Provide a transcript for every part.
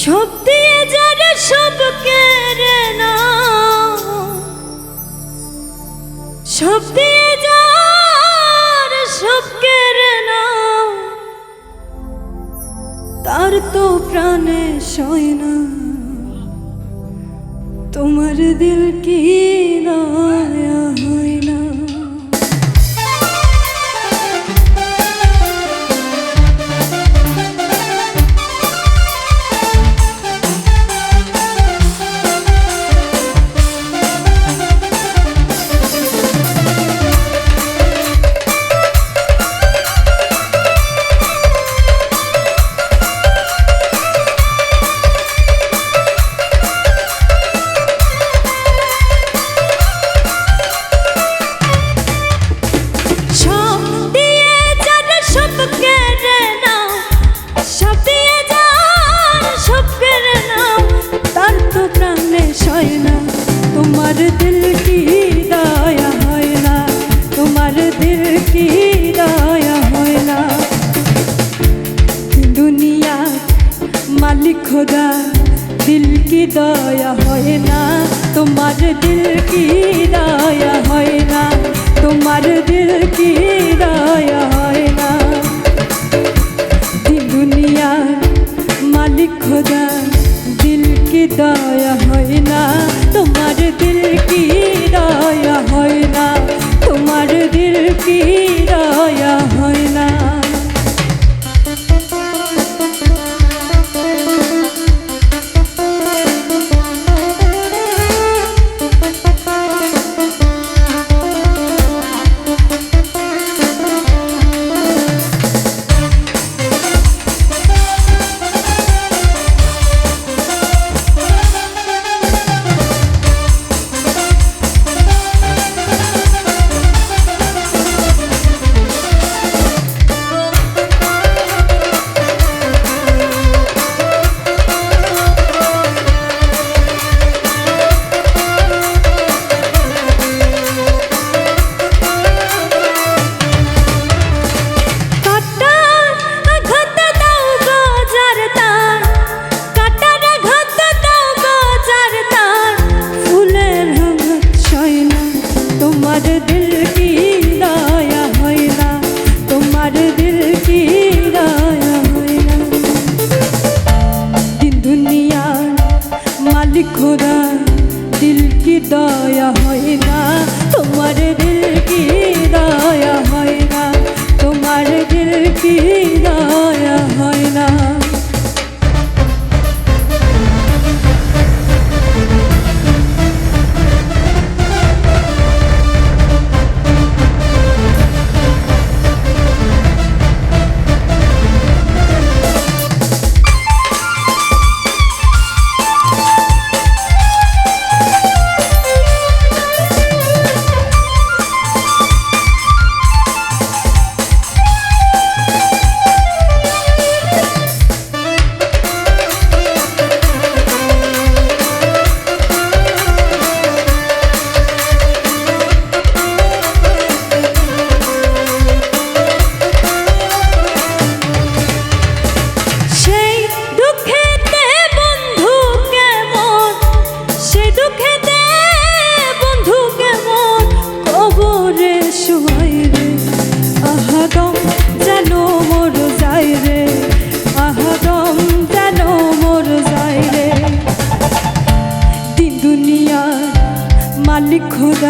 সব দিয়ে যারা সব কেড়ে না। সব দিয়ে যারা সব কেড়ে না। তার তো প্রাণে সয় না। তোমার দিল কি নয়? খোদা, দিল কি দয়া হয় না? তোমার দিল কি দয়া হয় না? তোমার দিল কি দয়া হয়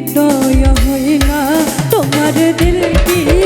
হৃদয় হইলা তোমার দিল কি